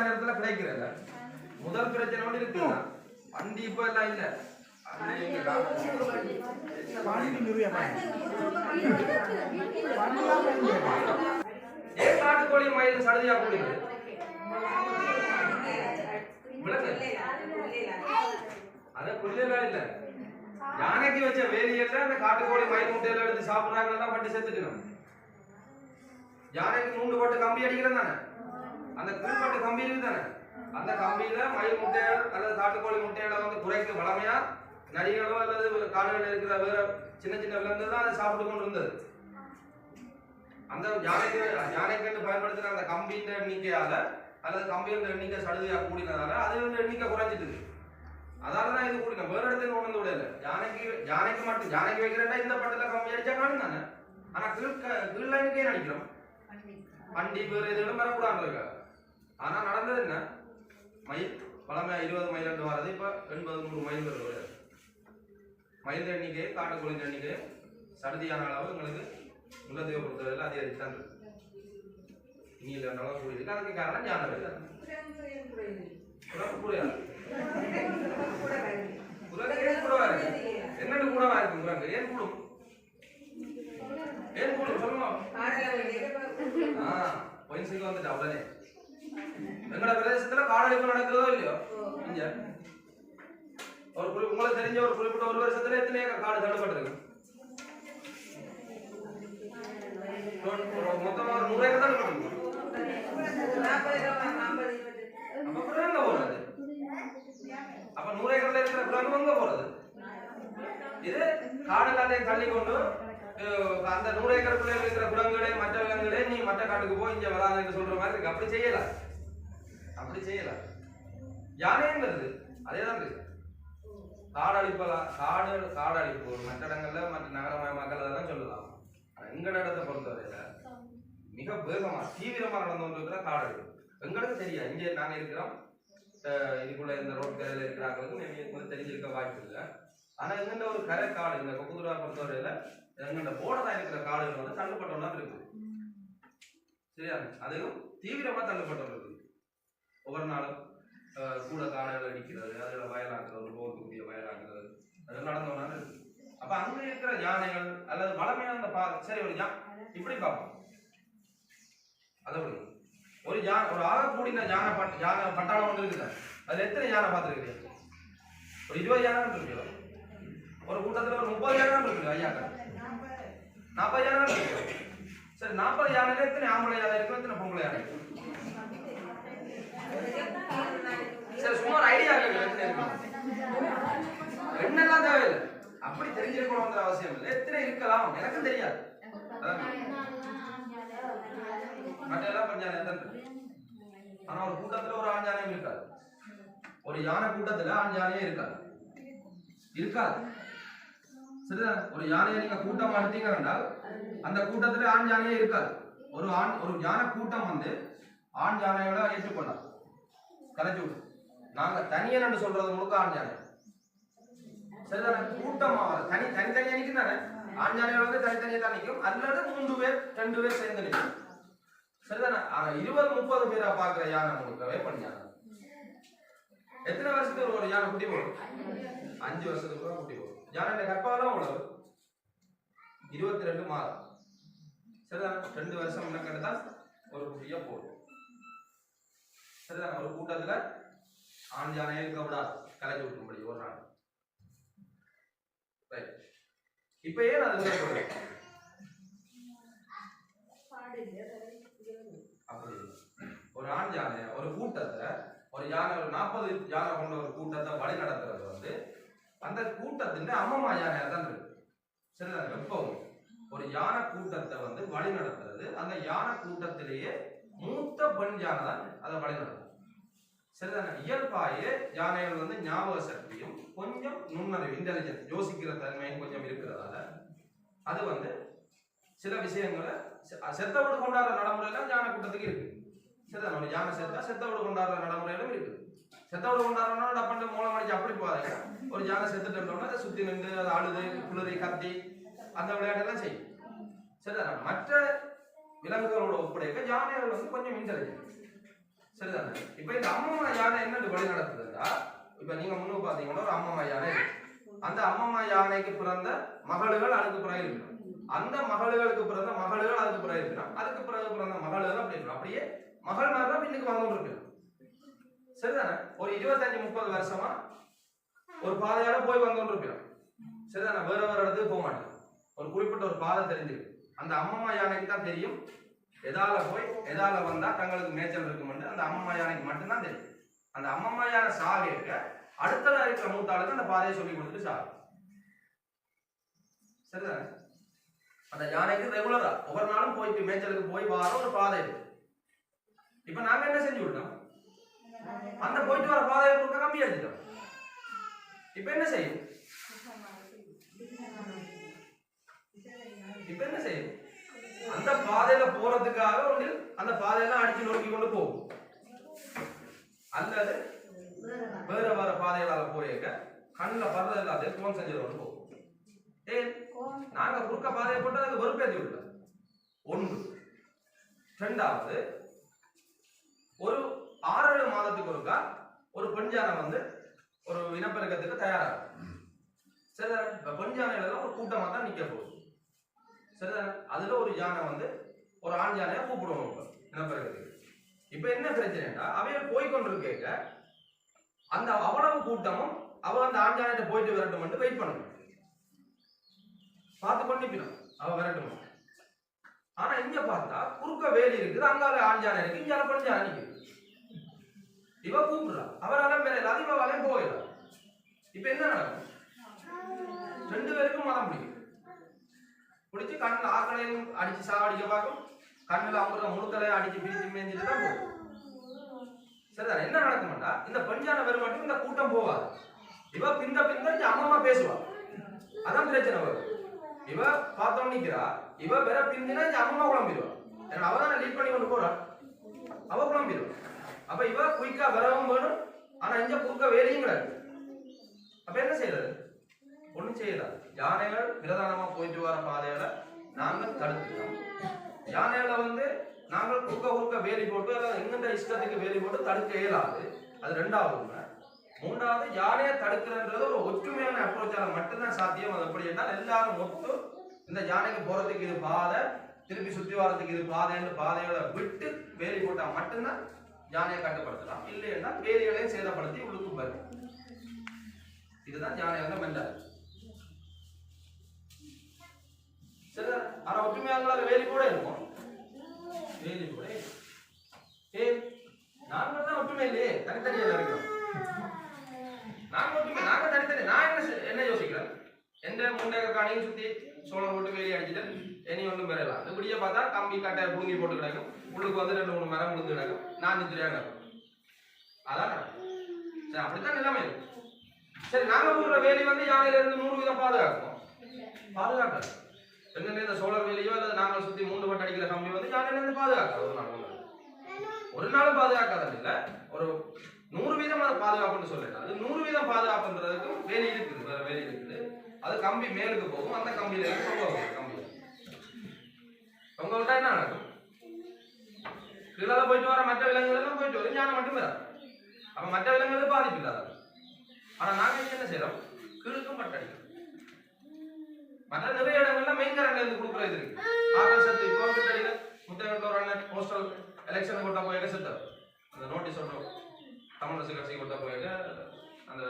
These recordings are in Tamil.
சரியான நேரத்துல கிடைக்கிறல்ல முதல் பிரச்சனை ஒன்று இருக்குல்ல வண்டி இப்ப எல்லாம் இல்ல. ஏன் நாட்டுக்கோழி மயில் சடுதியா கூடியது அத புரியலாம் இல்ல. யானைக்கு வச்ச வேலியல்ல அந்த காட்டுக்கோழி மயில் முட்டையில எடுத்து சாப்பிடுறாங்க பட்டு செத்துக்கணும். யானைக்கு மூன்று போட்டு கம்பி அடிக்கிறது தானே? அந்த கீழ்பட்டு கம்பி இருக்கு தானே? அந்த கம்பியில மயில் முட்டைகள் அல்லது காட்டுக்கோழி முட்டைகளை வந்து குறைக்க வளமையா நரிகளோ அல்லது காடுகளில் இருக்கிற வேற சின்ன சின்ன விலங்குகள் தான் அதை சாப்பிட்டு கொண்டு இருந்தது அந்த யானைக்கு யானைக்கு பயன்படுத்துற அந்த கம்பியின் எண்ணிக்கையால அல்லது கம்பியின் எண்ணிக்கை சடுதியா கூடினதால அது வந்து எண்ணிக்கை குறைஞ்சிட்டு அதால தான் இது கூடின வேற இடத்துல கொண்டு வந்து விடல யானைக்கு யானைக்கு மட்டும் யானைக்கு வைக்கிறேன்டா இந்த பட்டத்துல கம்பி அடிச்சா காணும் தானே? ஆனா கீழ் கீழ் லைனுக்கே அடிக்கிறோம். வண்டி பேர் இதுகளும் வரக்கூடாது ஆனா நடந்தது என்ன? மயில் பழமை இருபது மைல் ரெண்டு வரது. இப்ப எண்பது நூறு மைல் வருது. மயில் எண்ணிக்கை காட்டுக்குளிர் எண்ணிக்கை சடுதியான அளவு எங்களுக்கு முன்னதீவை பொறுத்தவரையில் அதிகரித்தான் இருக்கு. நீல அளவு கூடியிருக்கு அதுக்கு காரணம் ஞான வேலை உனக்கு புரியாது என்னன்னு கூடவா இருக்கு உனக்கு ஏன் கூடும்? ஏன் கூடும்? சொல்லுங்க. ஆ பொயின்ஸுக்கு வந்துட்டா உடனே. எங்கட பிரதேசத்துல காடழிப்பு நடக்குதோ இல்லையோ? இங்க. ஒரு குறி உங்களுக்கு தெரிஞ்ச ஒரு குறிப்பிட்ட ஒரு வருஷத்துல எத்தனை ஏக்கர் காடு தடுப்பட்டிருக்கு மொத்தமா ஒரு நூறு ஏக்கர் தான் அப்ப அப்புறம் எங்க போறது? அப்ப நூறு ஏக்கர்ல இருக்கிற குரங்கு எங்க போறது? இது காடு எல்லாத்தையும் தள்ளி கொண்டு அந்த நூறு ஏக்கருக்குள்ள இருக்கிற குளங்களே மற்ற விலங்குகளே நீ மற்ற காட்டுக்கு போய் இங்க வராதுன்னு சொல்ற மாதிரி இருக்கு. அப்படி செய்யல. அப்படி செய்யல. யானைங்கிறது வருது அதே தான் இருக்கு. காடு அழிப்பலாம் காடு காடு அழிப்பு. மற்ற இடங்கள்ல மற்ற நகரமயமாக்கல் அதெல்லாம் சொல்லலாம். எங்கட இடத்தை பொறுத்தவரையில மிக வேகமா தீவிரமா நடந்து கொண்டிருக்கிற காடு அழிப்பு எங்களுக்கு தெரியாது. இங்கே நாங்க இருக்கிறோம். இதுக்குள்ள இந்த ரோட் கரையில இருக்கிறாங்களுக்கு எங்களுக்கு தெரிஞ்சிருக்க வாய்ப்பு இல்லை. ஆனா எங்கண்ட ஒரு கரை காடு இந்த கொக்குதுரா பொறுத்தவரையில எங்கண்ட போர்டரா இருக்கிற காடுகள் வந்து தள்ளுப்பட்டவனா இருக்கு சரியா? அதுவும் தீவிரமா தள்ளுப்பட்டவங்க இருக்கு ஒவ்வொரு நாளும் கூட காடுகள் அடிக்கிறது அதுல வயலாக்குறது ஒரு போர்க்குரிய வயலாக்குறது அது நடந்தவனா இருக்கு அப்ப அங்க இருக்கிற யானைகள் அல்லது வளமையான அந்த பா சரி ஒரு யா இப்படி பார்ப்போம். அதை ஒரு யானை ஒரு ஆக கூடின யானை பட் யானை பட்டாளம் ஒன்று இருக்குது அதுல எத்தனை யானை பார்த்துருக்கீங்க ஒரு இருபது யானை இருக்கு ஒரு கூட்டத்துல ஒரு முப்பது யானை இருக்கு ஐயாக்கள்? நாற்பது யானை சரி நாற்பது யானையில எத்தனை ஆம்பளை யானை இருக்கும் எத்தனை பொம்பளை யானை? சரி சும்மா ஒரு ஐடியா இருக்கு எத்தனை இருக்கு? தேவையில்லை. அப்படி தெரிஞ்சிருக்கணுங்கிற அவசியம் இல்லை. எத்தனை இருக்கலாம்? எனக்கும் தெரியாது. அதான். மற்ற எல்லாம் ஆனா ஒரு கூட்டத்துல ஒரு ஆண் யானையும் இருக்காது. ஒரு யானை கூட்டத்துல ஆண் யானையே இருக்காது. இருக்காது. சரிதான்? ஒரு யானையை நீங்க கூட்டம் எடுத்தீங்க என்றால் அந்த கூட்டத்துல ஆண் யானையே இருக்காது. ஒரு ஆண் ஒரு யானை கூட்டம் வந்து ஆண் யானையோட ஏற்றுக்கொள்ளாது கலைச்சு விடும் நாங்க தனியன் சொல்றது முழுக்க ஆண் யானை. சரிதானே? கூட்டமா தனி தனித்தனியா நிற்கும் தானே ஆண் யானையோட வந்து தனித்தனியா தான் நிற்கும் அல்லது மூன்று பேர் ரெண்டு பேர் சேர்ந்து நிற்கும் சரிதானே? ஆனா இருபது முப்பது பேரா பாக்குற யானை முழுக்கவே வேப்பன் யானை எத்தனை வருஷத்துக்கு ஒரு யானை குட்டி போடும்? அஞ்சு வருஷத்துக்கு குட்டி போடும். யானை கற்பாலம் உழவு இருபத்தி ரெண்டு மாதம். சரிதான்? ரெண்டு வருஷம் முன்னக்கட்டு தான் ஒரு குட்டியா போடும். சரிதான்? ஒரு கூட்டத்துல ஆண் யானையே இருக்க விடாது கலைச்சு விட்டும்படி ஒரு நாள். ரைட் இப்ப ஏன் அது அப்படி ஒரு ஆண் யானை ஒரு கூட்டத்தை ஒரு யானை ஒரு நாற்பது யானை கொண்ட ஒரு கூட்டத்தை வழி நடத்துறது வந்து அந்த கூட்டத்தின் அம்மம்மா யானையா தான் இருக்கு? சரிதான் எப்பவும் ஒரு யானை கூட்டத்தை வந்து வழி நடத்துறது அந்த யானை கூட்டத்திலேயே மூத்த பெண் யானை தான் அதை வழி நடத்தும் சரிதானே? இயல்பாயே யானைகள் வந்து ஞாபக சக்தியும் கொஞ்சம் நுண்ணறிவு இன்டெலிஜென்ஸ் யோசிக்கிற தன்மையும் கொஞ்சம் இருக்கிறதால அது வந்து சில விஷயங்களை செ- கொண்டாடுற நடைமுறையெல்லாம் யானை கூட்டத்துக்கு இருக்கு. சரிதான்? ஒரு யானை செத்தா செத்தவடு கொண்டாடுற நடைமுறையிலும் இருக்குது செத்த கொண்டாடுறோம்னா டப்பண்டு மூலம் அடிச்சு அப்படி போகாதீங்க ஒரு யானை செத்துட்டோம்னா அதை சுத்தி நின்று அதை அழுது குளிரி கத்தி அந்த விளையாட்டெல்லாம் செய்யும். சரிதானே மற்ற விலங்குகளோட ஒப்படைக்க யானைகள் வந்து கொஞ்சம் இன்டெலிஜென்ட் சரிதானே? இப்போ இந்த அம்மம்மா யானை என்னென்னு வழி நடத்துதுன்னா இப்போ நீங்க முன்னு பாத்தீங்கன்னா ஒரு அம்மம்மா யானை அந்த அம்மம்மா யானைக்கு பிறந்த மகள்கள் அதுக்கு பிறகு இருக்கணும். அந்த மகள்களுக்கு பிறந்த மகள்கள் அதுக்கு பிறகு இருக்கணும். அதுக்கு பிறகு பிறந்த மகள்கள் அப்படி இருக்கணும் அப்படியே மகள் மாதிரி தான் பின்னுக்கு வந்து இருக்கு. சரிதானே? ஒரு இருபத்தஞ்சு முப்பது வருஷமா ஒரு பாதையால போய் வந்து இருக்கிறோம் சரிதானே? வேற வேற இடத்துக்கு போக மாட்டேன் ஒரு குறிப்பிட்ட ஒரு பாதை தெரிஞ்சிருக்கு. அந்த அம்மம்மா யானைக்கு தான் தெரியும். எதால போய் எதால வந்தா தங்களுக்கு மேய்ச்சல் இருக்கும்னு அந்த அம்மம்மா யானைக்கு மட்டும்தான் தெரியும். அந்த அம்மம்மா யானை சாகியிருக்க அடுத்ததா இருக்கிற மூத்தாளுக்கு அந்த பாதையை சொல்லி கொடுத்துட்டு சாகும் சரிதானே? அந்த யானைக்கு ரெகுலரா ஒவ்வொரு நாளும் போயிட்டு மேய்ச்சலுக்கு போய் வாரம் ஒரு பாதை இருக்கு. இப்ப நாங்க என்ன செஞ்சு விட்டோம்? அந்த போயிட்டு வர பாதையை கொடுக்க கம்மியாச்சிடும் இப்ப என்ன செய்யும்? இப்ப என்ன செய்யும்? அந்த பாதையில போறதுக்காக ஒன்று அந்த பாதையெல்லாம் அடிச்சு நோக்கி கொண்டு போகும். அல்லது வேற வேற பாதைகளால போயிருக்க கண்ணில் படுறது எல்லாத்தையும் போன் செஞ்சது கொண்டு போகும். ஏன் நாங்க குறுக்க பாதையை போட்டு அதுக்கு வெறுப்பேற்றி விடல. ஒன்று. ரெண்டாவது ஒரு ஆறு ஏழு மாதத்துக்கு ஒருக்கா ஒரு பெண் யானை வந்து ஒரு இனப்பெருக்கத்துக்கு தயாராகும். சரிதானே இப்போ பெண் யானைகள் ஒரு கூட்டமாக தான் நிற்க போகுது. சரிதானே அதில் ஒரு யானை வந்து ஒரு ஆண் யானையை கூப்பிடுவோம் இப்போ இனப்பெருக்கத்துக்கு. இப்போ என்ன பிரச்சனைன்னா அவைய போய்கொண்டிருக்க அந்த அவ்வளவு கூட்டமும் அவ அந்த ஆண் யானைகிட்ட போயிட்டு வரட்டும் வெயிட் பண்ணணும் பார்த்து பண்ணிக்கணும் அவ வரட்டும்? ஆனால் இங்கே பார்த்தா குறுக்க வேலி இருக்குது அங்கால ஆண் யானை இருக்கு இங்கே பெண் யானை நிற்குது இவ கூப்பிடுறா. அவரால மேல இல்லாத இவ வலையும் போயிடா இப்ப என்ன நடக்கும்? ரெண்டு பேருக்கும் மதம் பிடிக்கும். பிடிச்சி கண்ணில் ஆக்களையும் அடிச்சு சாவடிக்க பார்க்கும். கண்ணில் அவங்க முழுக்களையும் அடிச்சு பிரிச்சு மேய்ஞ்சிட்டு தான் போகும். சரிதான்? என்ன நடக்கும்டா இந்த பெஞ்சான வரும் மட்டும் இந்த கூட்டம் போவாது இவ பிந்த பிந்த அம்மம்மா பேசுவா. அதான் பிரச்சனை வரும். இவ பார்த்தோம் நிக்கிறா. இவ பெற பிந்தினா அம்மம்மா குழம்பிடுவா. ஏன்னா அவ லீட் பண்ணி கொண்டு போறா. அவ குழம்பிடுவா. அப்ப இவ குயிக்கா வரவும் வேணும். ஆனா இங்க குறுக்க வேலையும் கிடையாது. அப்ப என்ன செய்யறது? ஒண்ணும் செய்யல. யானைகள் பிரதானமா போயிட்டு வர பாதையில நாங்கள் தடுத்துட்டோம். யானைகளை வந்து நாங்கள் குறுக்க குறுக்க வேலி போட்டு அல்லது எங்கெந்த இஷ்டத்துக்கு வேலி போட்டு தடுக்க இயலாது. அது ரெண்டாவது உண்மை. மூன்றாவது யானையை தடுக்கிறன்றது ஒரு ஒற்றுமையான அப்ரோச்சால மட்டும்தான் சாத்தியம். அது எப்படி என்றால் எல்லாரும் ஒத்து இந்த யானைக்கு போறதுக்கு இது பாதை திருப்பி சுத்தி வரதுக்கு இது பாதைன்னு பாதையோட விட்டு வேலி போட்டா மட்டும்தான் யானையை கட்டுப்படுத்தலாம். இல்லைன்னா வேலிகளையும் சேதப்படுத்தி உள்ளுக்கு வரும். இதுதான் யானையோட மெண்டல் சரி ஆனா ஒற்றுமையாளர்களாக வேலி கூட இருக்கும். வேலி கூட ஏ ஏன் நாங்க தான் ஒற்றுமை இல்லையே? தனித்தனியா இருக்கிறோம் நாங்க ஒற்றுமை நாங்க தனித்தனி. நான் என்ன என்ன யோசிக்கிறேன்? எந்த முண்டை காணியும் சுத்தி சோளம் போட்டு வேலி அடிச்சுட்டு இனி ஒன்றும் பெறலாம் இப்படியே பார்த்தா கம்பி கட்டை புடுங்கி போட்டு கிடக்கும். உள்ளுக்கு வந்து ரெண்டு மூணு மரம் விழுந்து கிடக்கும். நான் நித்திரியாக கிடக்கும். அதான்? சரி அப்படித்தான் நிலைமை சரி நாங்க போடுற வேலி வந்து யானையில இருந்து நூறு வீதம் பாதுகாக்கும் பாதுகாக்காது என்னென்ன இந்த சோழர் வேலியோ அல்லது நாங்கள் சுத்தி மூன்று பட்டு அடிக்கிற கம்பி வந்து யானையில இருந்து பாதுகாக்காது. ஒரு நாள் ஒரு நாளும் பாதுகாக்காத இல்லை. ஒரு நூறு வீதம் அது பாதுகாப்புன்னு சொல்லிட்டு அது நூறு வீதம் பாதுகாப்புன்றதுக்கும் வேலி இருக்குது. வேற வேலி இருக்குது. அது கம்பி மேலுக்கு போகும். அந்த கம்பியில இருந்து கம்பி உங்கள்கிட்ட என்ன நடக்கும்? கீழே போயிட்டு வர மற்ற விலங்குகள் எல்லாம் போயிட்டு வரும் ஞானம் மட்டும் வராது அப்ப மற்ற விலங்குகளுக்கு பாதிப்பு இல்லாத ஆனா நாங்க என்ன செய்யறோம் கீழுக்கும் பட்டடிக்கிறோம் மற்ற நிறைய இடங்கள்ல மெயின் கரண்ட் இருந்து கொடுக்குறது இருக்கு ஆகல் சத்து இப்போ கிட்டடியில முத்தகட்ட ஒரு அண்ணன் போஸ்டல் எலெக்ஷன் கொண்டா போய் செத்து அந்த நோட்டீஸ் ஒன்று தமிழரசு கட்சி கொண்டா போய் அந்த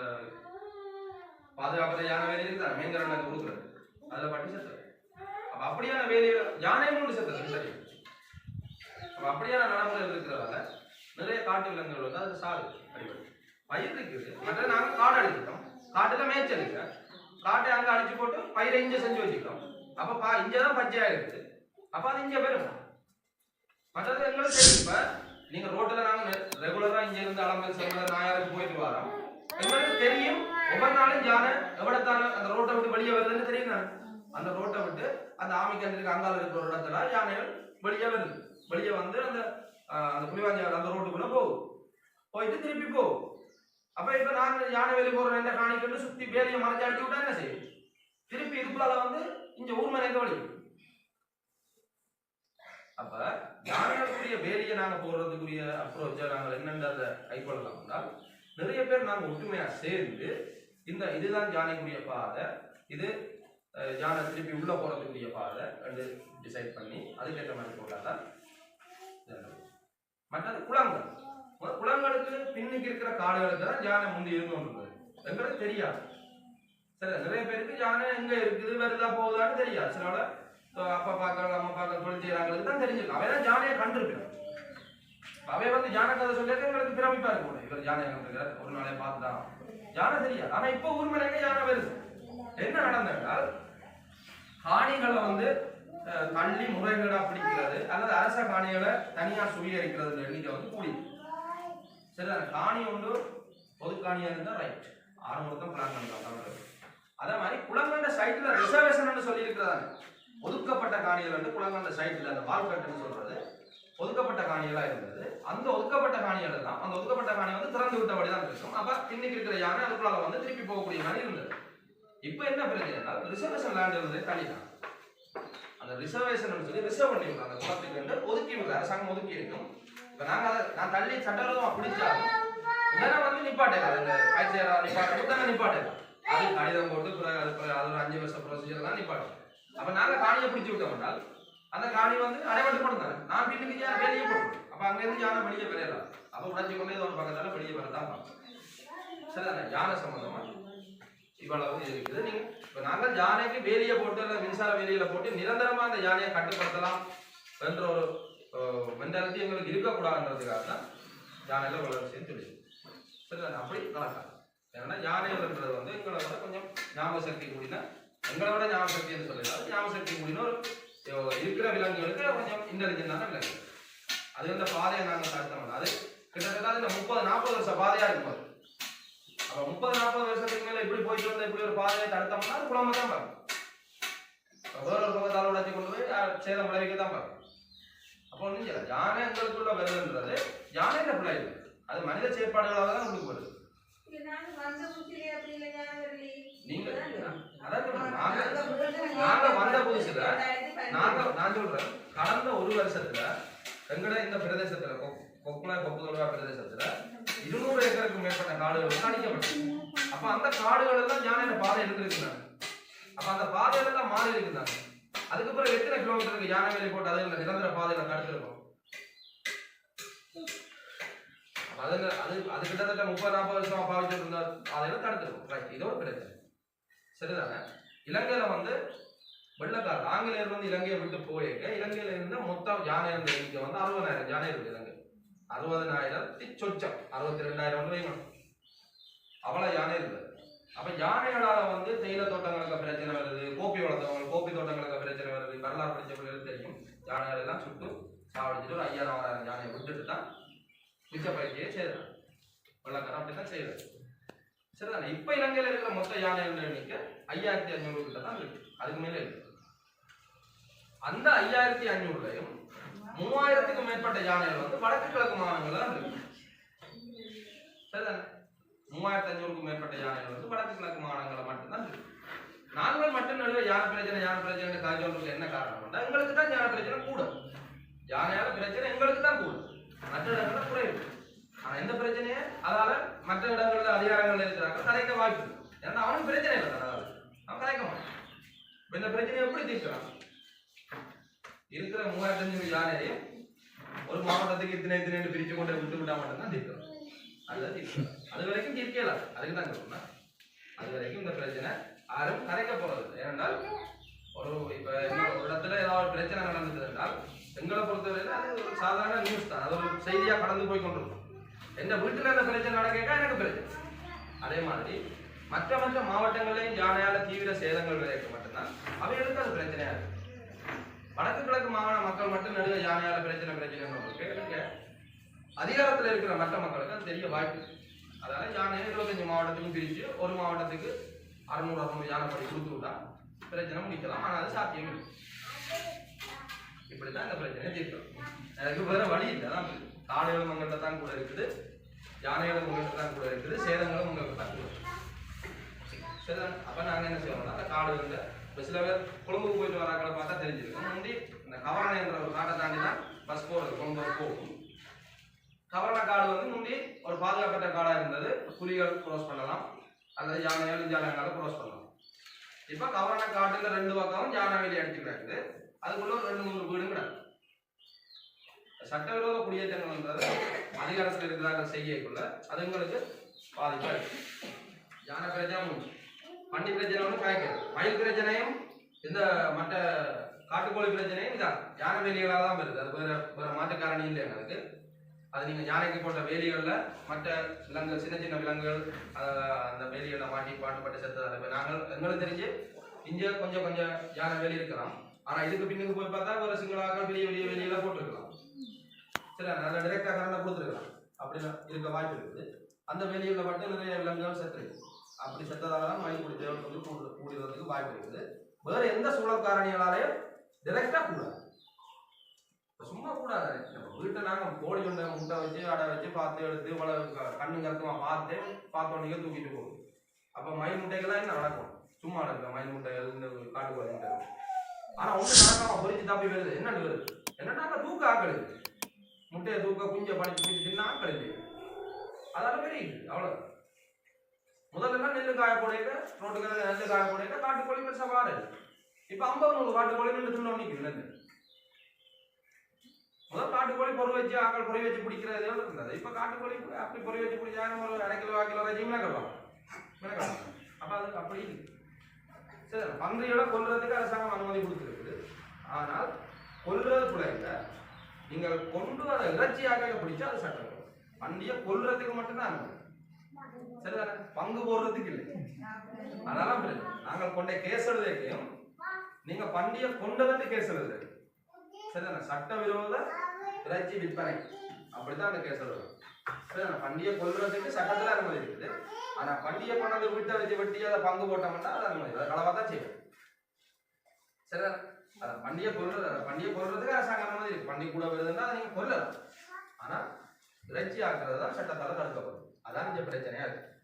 பாதுகாப்பு யானை வேலை தான் மெயின் கரண்ட் கொடுக்குறது அதுல பட்டு செத்தார் அப்ப அப்படியான வேலையில யானை மூணு செத்து சரி அப்படியான நடைமுறைகள் இருக்கிறதால நிறைய காட்டு விலங்குகள் வந்து அது சாடு பயிர் இருக்குது. மற்ற நாங்க காடு அடிச்சிட்டோம். காட்டுல மேய்ச்சல் காட்டை அங்க அடிச்சு போட்டு பயிரை இஞ்ச செஞ்சு வச்சுக்கிட்டோம். அப்ப பா இங்கதான் பச்சையா இருக்குது அப்ப அது இங்கே வரும் மற்றது எங்களுக்கு தெரியும். இப்ப நீங்க ரோட்டில் நாங்க ரெகுலரா இங்க இருந்து அலம்பல் செல்வதர் நாயாருக்கு போயிட்டு வரோம். எங்களுக்கு தெரியும். ஒவ்வொரு நாளும் யானை எவ்வளோத்தான அந்த ரோட்டை விட்டு வெளியே வருதுன்னு தெரியும்? அந்த ரோட்டை விட்டு அந்த ஆமிக்கன்றிற்கு அங்கால இருக்கிற இடத்துல யானைகள் வெளியே வருது. வெளியே வந்து அந்த அந்த புலிவாஞ்சால அந்த ரோட்டுக்குள்ள போகும் போயிட்டு திருப்பி போகும் அப்ப இப்ப நான் யானை வேலி போற என்ன காணிக்கிட்டு சுத்தி வேலையை மறைச்சு அடிச்சு விட்டா என்ன செய்யும்? திருப்பி இதுக்குள்ளால வந்து இங்க ஊர் மனை வழி அப்ப யானைக்குரிய வேலையை நாங்க போடுறதுக்குரிய அப்ரோச்சை நாங்கள் என்னென்றதை கைக்கொள்ளலாம் என்றால் நிறைய பேர் நாங்க ஒற்றுமையா சேர்ந்து இந்த இதுதான் யானைக்குரிய பாதை. இது ஜானை யானை திருப்பி உள்ள போறதுக்குரிய பாதை ரெண்டு டிசைட் பண்ணி அதுக்கேற்ற மாதிரி போட்டாதான் மற்றது குளங்கள். ஒரு குளங்களுக்கு பின்னுக்கு இருக்கிற காடுகளுக்கு தான் யானை முந்தி இருந்து எங்களுக்கு தெரியாது. சரி நிறைய பேருக்கு யானை எங்க இருக்குது வருதா போகுதான்னு தெரியாது. சிலோட அப்பா பார்க்கறது அம்மா பார்க்கறது தொழில் செய்யறாங்களுக்கு தான் தெரிஞ்சிருக்கும் அவன் தான் யானையை கண்டிருக்கான் அவை வந்து யானை கதை சொல்லிட்டு எங்களுக்கு பிரமிப்பா இருக்கும். இவர் யானை கண்டிருக்கிறார் ஒரு நாளை பார்த்துதான் யானை தெரியாது. ஆனா இப்போ ஊர்மலைங்க யானை வருது. என்ன நடந்தால் காணிகளை வந்து தள்ளி முறைகேடா பிடிக்கிறது அல்லது அரச காணிகளை தனியா சுவீகரிக்கிறது எண்ணிக்கை வந்து கூடி சரி அந்த காணி ஒன்று பொது காணியாக இருந்தால் ரைட் ஆறு தான் பிளான் பண்றாங்க தமிழர்கள் அதே மாதிரி குளங்கண்ட சைட்ல ரிசர்வேஷன் சொல்லியிருக்கிறதாங்க ஒதுக்கப்பட்ட காணிகள் வந்து குளங்கண்ட சைட்ல அந்த வால்கட்டுன்னு சொல்றது ஒதுக்கப்பட்ட காணிகளா இருந்தது. அந்த ஒதுக்கப்பட்ட காணிகள் தான் அந்த ஒதுக்கப்பட்ட காணி வந்து திறந்து விட்டபடி தான் இருக்கும். அப்ப இன்னைக்கு இருக்கிற யானை அதுக்குள்ள வந்து திருப்பி போகக்கூடிய மாதிரி இருந்தது. இப்போ என்ன பிரச்சனைனா ரிசர்வேஷன் லேண்ட் இருந்தது தனி தான் அந்த ரிசர்வேஷன் சொல்லி ரிசர்வ் பண்ணி அந்த குளத்துக்கு வந்து ஒதுக்கி விடுற அரசாங்கம் ஒதுக்கி இருக்கும். இப்போ நாங்கள் அதை நான் தள்ளி சட்டவிரோதமா பிடிச்சாலும் உடனே வந்து நிப்பாட்டேன் அந்த பயிற்சியரா நிப்பாட்டு உடனே நிப்பாட்டேன் அது கடிதம் போட்டு பிறகு அது பிறகு அது ஒரு அஞ்சு வருஷம் ப்ரொசீஜர் தான் நிப்பாட்டும் அப்போ நாங்கள் காணியை பிடிச்சி விட்டோம்னால் அந்த காணி வந்து அடைபட்டு போட்டுருந்தாங்க நான் பின்னுக்கு யார் வெளியே போட்டுருவேன் அப்போ அங்கேருந்து யானை வெளியே வரையலாம் அப்போ உடஞ்சி கொண்டே ஒரு பக்கத்தால் வெளியே வரதான் பார்ப்போம். சரிதானே? யானை சம்மந்தமாக இவ்வளவு இருக்குது. நீங்க இப்ப நாங்கள் யானைக்கு வேலியை போட்டு அல்லது மின்சார வேலியில போட்டு நிரந்தரமா அந்த யானையை கட்டுப்படுத்தலாம் என்ற ஒரு மென்டாலிட்டி எங்களுக்கு இருக்கக்கூடாதுன்றதுக்காக தான் யானையில வளர்ச்சின்னு சொல்லி சரிதானே அப்படி நடக்காது ஏன்னா யானைகள்ன்றது வந்து எங்களை விட கொஞ்சம் ஞாபக சக்தி கூடினா எங்களை விட ஞாபக சக்தின்னு சொல்லலாம் ஞாபக சக்தி கூடின ஒரு இருக்கிற விலங்குகளுக்கு கொஞ்சம் இன்டெலிஜென்டான விலங்கு அது வந்து பாதையை நாங்கள் தடுத்தோம் அது கிட்டத்தட்ட இந்த முப்பது நாற்பது வருஷம் பாதையாக இருக்கும் அது அப்ப முப்பது நாற்பது வருஷத்துக்கு மேல இப்படி போயிட்டு வந்த இப்படி ஒரு பாதையை தடுத்தோம்னா அது குழம்பு தான் அப்ப வேற ஒரு பக்கத்தால் உடச்சி கொண்டு போய் சேதம் விளைவிக்க தான் பார்க்கும் அப்போ ஒன்றும் செய்யல யானை எங்களுக்குள்ள வருதுன்றது யானையில பிள்ளை அது மனித செயற்பாடுகளாக தான் உங்களுக்கு வருது. நாங்க நாங்க வந்த புதுசுல நாங்க நான் சொல்றேன் கடந்த ஒரு வருஷத்துல எங்கட இந்த பிரதேசத்துல கொ- கொக்குளா கொப்புதொடுவா பிரதேசத்துல இருநூறு ஏக்கருக்கு மேற்பட்ட காடுகள் வந்து அழிக்கப்பட்டது. அப்ப அந்த காடுகள் எல்லாம் யானையோட பாதை எடுத்திருக்கிறாங்க அப்ப அந்த பாதையில தான் மாறி இருக்கிறாங்க அதுக்கு பிறகு எத்தனை கிலோமீட்டருக்கு யானை வேலை போட்டு அது நிரந்தர பாதையில தடுத்திருக்கோம்? அது அது அது கிட்டத்தட்ட முப்பது நாற்பது வருஷமா பாவிச்சுட்டு இருந்த பாதையில தடுத்திருக்கோம். ரைட் இதோட பிரச்சனை. சரிதானே? இலங்கையில வந்து வெள்ளக்காரர் ஆங்கிலேயர் வந்து இலங்கையை விட்டு போயிருக்க இலங்கையில இருந்த மொத்தம் யானை இருந்த எண்ணிக்கை வந்து அறுபதாயிரம் யானை இருக்கு இலங்கை அறுபதனாயிரத்தி சொச்சம் அறுபத்தி ரெண்டாயிரம் வைக்கணும். அவ்வளோ யானை இருக்குது அப்போ யானைகளால் வந்து தேயிலை தோட்டங்களுக்கு பிரச்சனை வருது கோப்பி வளர்த்தவங்க கோப்பி தோட்டங்களுக்கு பிரச்சனை வருது. வரலாறு படிச்ச பிள்ளைகளுக்கு தெரியும். யானைகள் எல்லாம் சுட்டு சாவடிச்சுட்டு ஒரு ஐயாயிரம் ஆறாயிரம் யானையை விட்டுட்டு தான் மிச்ச பயிற்சியை செய்யறாங்க வெள்ளக்காரன் அப்படித்தான் செய்யறது சரிதானே? இப்போ இலங்கையில் இருக்கிற மொத்த யானைகள் எண்ணிக்கை ஐயாயிரத்தி அஞ்சூறு கிட்ட தான் இருக்கு. அதுக்கு மேலே இருக்கு அந்த ஐயாயிரத்தி அஞ்சூறுலயும் மூவாயிரத்துக்கும் மேற்பட்ட யானைகள் வந்து வடக்கு கிழக்கு மாநிலங்கள்ல தான் இருக்கு. சரிதானே? மூவாயிரத்தி அஞ்சூறுக்கும் மேற்பட்ட யானைகள் வந்து வடக்கு கிழக்கு மாநிலங்களில் மட்டும்தான் இருக்கு. நாங்கள் மட்டும் நடுவே யானை பிரச்சனை யானை பிரச்சனை காய்ச்சலுக்கு என்ன காரணம் எங்களுக்கு தான் யானை பிரச்சனை கூட யானையால பிரச்சனை எங்களுக்கு தான் கூட மற்ற இடங்கள்ல குறைவு ஆனா எந்த பிரச்சனையே அதால மற்ற இடங்கள்ல அதிகாரங்கள்ல இருக்கிறாங்க கதைக்க வாய்ப்பு ஏன்னா அவனுக்கு பிரச்சனை இல்லை அதாவது. அவன் கதைக்க மாட்டான். இந்த பிரச்சனையை எப்படி தீர்க்கிறான்? இருக்கிற மூவாயிரத்தஞ்சு அஞ்சூறு யானையையும் ஒரு மாவட்டத்துக்கு இத்தனை இத்தனை பிரிச்சு கொண்டு விட்டு விட்டா மட்டும்தான் தீர்க்கலாம் அதுதான் தீர்க்கலாம் அது வரைக்கும் தீர்க்கலாம் அதுக்கு தான் சொல்றேன் அது வரைக்கும் இந்த பிரச்சனை யாரும் கரைக்க போறது ஏனென்றால் ஒரு இப்ப ஒரு இடத்துல ஏதாவது ஒரு பிரச்சனை நடந்தது என்றால் எங்களை பொறுத்தவரையில அது ஒரு சாதாரண நியூஸ் தான். அது ஒரு செய்தியா கடந்து போய் கொண்டிருக்கும். எந்த வீட்டுல இந்த பிரச்சனை நடக்க எனக்கு பிரச்சனை. அதே மாதிரி மற்ற மற்ற மாவட்டங்களையும் யானையால தீவிர சேதங்கள் விளைவிக்க மட்டும்தான் அவைகளுக்கு அது பிரச்சனையா இருக்கும் வடக்கு கிழக்கு மாகாண மக்கள் மட்டும் நடுவில் யானையால பிரச்சனை பிரச்சனை இருக்கு. அதிகாரத்தில் இருக்கிற மற்ற மக்களுக்கு அது தெரிய வாய்ப்பு அதனால் அதனால யானையை இருபத்தஞ்சு மாவட்டத்துக்கும் பிரித்து ஒரு மாவட்டத்துக்கு அறுநூறு அறுநூறு யானை கொடுத்து விட்டா பிரச்சனை முடிக்கலாம். ஆனால் அது சாத்தியம் இல்லை. இப்படித்தான் இந்த பிரச்சனையை தீர்க்கணும் எனக்கு வேற வழி இல்லை. தான் காடுகளும் உங்கள்கிட்ட தான் கூட இருக்குது. யானைகளும் உங்கள்கிட்ட தான் கூட இருக்குது. சேதங்களும் உங்கள்கிட்ட தான் கூட இருக்குது. சேதம் அப்போ நாங்கள் என்ன செய்வோம்னா அந்த காடுகளில் இப்ப சில பேர் கொழும்புக்கு போயிட்டு வராங்கள பார்த்தா தெரிஞ்சிருக்கும் முந்தி இந்த கவரணை என்ற ஒரு காட்டை தாண்டி தான் பஸ் போகிறது கொழும்பு போகும். கவரண காடு வந்து முந்தி ஒரு பாதுகாப்பற்ற காடாக இருந்தது. புலிகள் க்ரோஸ் பண்ணலாம். அல்லது யானைகள் இஞ்சாலங்கால க்ரோஸ் பண்ணலாம். இப்போ கவரண காட்டில் ரெண்டு பக்கமும் யானை வெளியே அடிச்சு கிடக்குது அதுக்குள்ள ஒரு ரெண்டு மூணு வீடும் கிடக்கு. சட்டவிரோத குடியேற்றங்கள்ன்றது அதிகாரத்தில் இருக்கிறார்கள் செய்யக்குள்ள அதுங்களுக்கு பாதிப்பாக இருக்கு யானை பிரச்சனை முடிஞ்சு பண்டி பிரச்சனை ஒன்று காய்க்கிறது மயில் பிரச்சனையும் இந்த மற்ற காட்டுக்கோழி பிரச்சனையும் இதான். யானை வேலிகளாக தான் வருது. அது வேற வேற மாட்டுக்காரணி இல்லை எனக்கு அது நீங்கள் யானைக்கு போட்ட வேலிகளில் மற்ற விலங்குகள் சின்ன சின்ன விலங்குகள் அந்த வேலிகளில் மாட்டி பாட்டுப்பட்டு செத்ததால் இப்போ நாங்கள் எங்களுக்கு தெரிஞ்சு இங்கே கொஞ்சம் கொஞ்சம் யானை வேலி இருக்கலாம். ஆனால் இதுக்கு பின்னுக்கு போய் பார்த்தா ஒரு சிங்களாக பெரிய பெரிய வேலியெல்லாம் போட்டுருக்கலாம். சரி நல்ல டிரெக்டாக கரண்டை கொடுத்துருக்கலாம். அப்படி இருக்க வாய்ப்பு இருக்குது. அந்த வேலிகளில் மட்டும் நிறைய விலங்குகள் செத்துருக்கு அப்படி செத்ததால தான் மயில் குடி தேவை கூடு கூடுறதுக்கு வாய்ப்பு இருக்குது. வேற எந்த சூழல் காரணிகளாலையும் டிரெக்டாக கூடாது. சும்மா கூடாது. நம்ம வீட்டை நாங்கள் கோழி கொண்ட முட்டை வச்சு அடை வச்சு பார்த்து எடுத்து இவ்வளவு க- கண்ணு கருத்துமா பார்த்து பார்த்தோன்னே தூக்கிட்டு போகும் அப்போ மயில் முட்டைகள்லாம் என்ன நடக்கும்? சும்மா நடக்கல மயில் முட்டைகள் இந்த காட்டுக்கோழி முட்டைகள் ஆனா ஒண்ணு நடக்காம பொறிச்சு தப்பி வருது. என்னன்னு வருது? என்னன்னா தூக்க ஆக்கள் முட்டையை தூக்க குஞ்ச படிச்சு பிடிச்சி தின்னா ஆக்கள் இல்லை அதால பெரிய அவ்வளவு. முதல்ல எல்லாம் நெல்லு காய போடையில ரோட்டுக்கு நெல்லு காய போடையில காட்டுக்கோழி பெருசா வாரு இப்ப ஐம்பது நூறு காட்டுக்கோழி நின்று தின்னு நிற்குது முதல் காட்டுக்கோழி பொறு வச்சு ஆக்கள் பொறி வச்சு பிடிக்கிறது எவ்வளவு இருந்தது இப்ப காட்டுக்கோழி அப்படி பொறி வச்சு பிடிச்சாங்க ஒரு அரை கிலோ கிலோ வச்சு மிளகலாம் மிளகலாம் அப்ப அது அப்படி சரி பன்றியோட கொல்றதுக்கு அரசாங்கம் அனுமதி கொடுத்துருக்குது ஆனால் கொல்றது கூட இல்லை. நீங்கள் கொண்டு அதை இறைச்சியாக பிடிச்சா அது சட்டம் பன்றியை கொல்றதுக்கு மட்டும்தான் அனுமதி. சரிதானே? பங்கு போடுறதுக்கு இல்லை. அதெல்லாம் பிரச்சனை நாங்கள் கொண்ட கேஸ் எழுதைக்கும் நீங்க பண்டிய கொண்டதுக்கு கேஸ் எழுதுறது சரிதானே சட்டவிரோத இறைச்சி விற்பனை. அப்படித்தான் அந்த கேஸ் எழுதுறோம் சரிதானே? பண்டிகை கொல்றதுக்கு சட்டத்துல அனுமதி இருக்குது. ஆனா பண்டிகை கொண்டது வீட்டை வச்சு வெட்டி அதை பங்கு போட்டோம்னா அது அனுமதி அதை களவா தான் செய்யும். சரிதானே? அதை பண்டிகை கொல்றது அதை பண்டிகை கொள்றதுக்கு அரசாங்க அனுமதி இருக்கு பண்டிகை கூட வருதுன்னா அதை நீங்க கொல்லலாம். ஆனா இறைச்சி ஆக்குறது தான் சட்டத்தால தடுக்கப்படும். அதான் இங்கே பிரச்சனையா இருக்கு.